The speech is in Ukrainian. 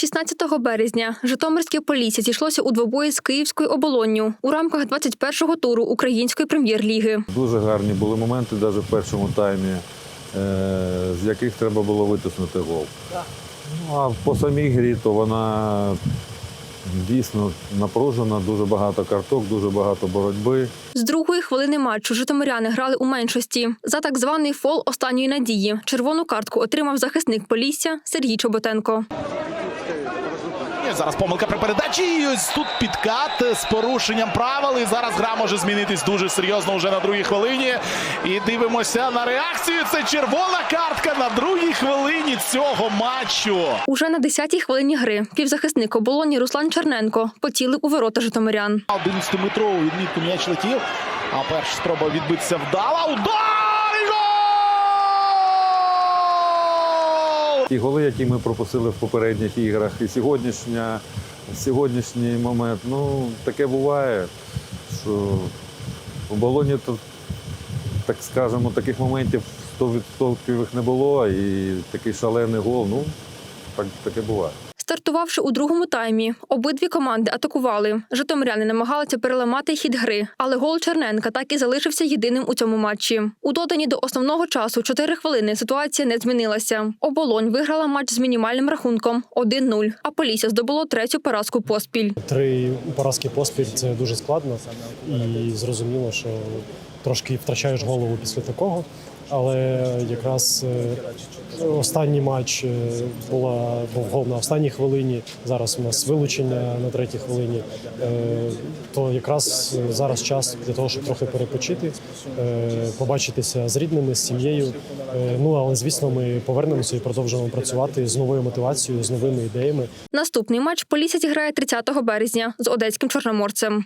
16 березня Житомирське Полісся зійшлося у двобої з Київською оболонню у рамках 21-го туру Української прем'єр-ліги. Дуже гарні були моменти навіть в першому таймі, е, з яких треба було витиснути гол. Ну, а по самій грі, то вона дійсно напружена, дуже багато карток, дуже багато боротьби. З другої хвилини матчу житомиряни грали у меншості. За так званий фол останньої надії червону картку отримав захисник Полісся Сергій Чоботенко. Ні, Зараз помилка при передачі. І ось тут підкат з порушенням правил. І зараз гра може змінитись дуже серйозно вже на другій хвилині. І дивимося на реакцію. Це червона картка на другій хвилині цього матчу. Уже на 10-й хвилині гри півзахисник оболоні Руслан Черненко поцілив у ворота житомирян. 11-метрову відмітку м'яч летів. А перша спроба відбитися вдала. Удар! І гол! Ті голи, які ми пропустили в попередніх іграх, і сьогоднішня, сьогоднішній момент, ну таке буває, що в балоні так скажемо, таких моментів 100% їх не було, і такий шалений гол, ну так, таке буває. Стартувавши у другому таймі, обидві команди атакували. Житомиряни намагалися переламати хід гри, але гол Черненка так і залишився єдиним у цьому матчі. У додані до основного часу 4 хвилини ситуація не змінилася. Оболонь виграла матч з мінімальним рахунком 1-0, а Полісся здобуло третю поразку поспіль. Три поразки поспіль це дуже складно і зрозуміло, що трошки втрачаєш голову після такого. Але якраз е, останній матч е, була був гол на останній хвилині. Зараз у нас вилучення на третій хвилині. Е, То якраз зараз час для того, щоб трохи перепочити, побачитися з рідними, з сім'єю. Ну але звісно, ми повернемося і продовжимо працювати з новою мотивацією, з новими ідеями. Наступний матч Полісся зіграє 30 березня з одеським чорноморцем.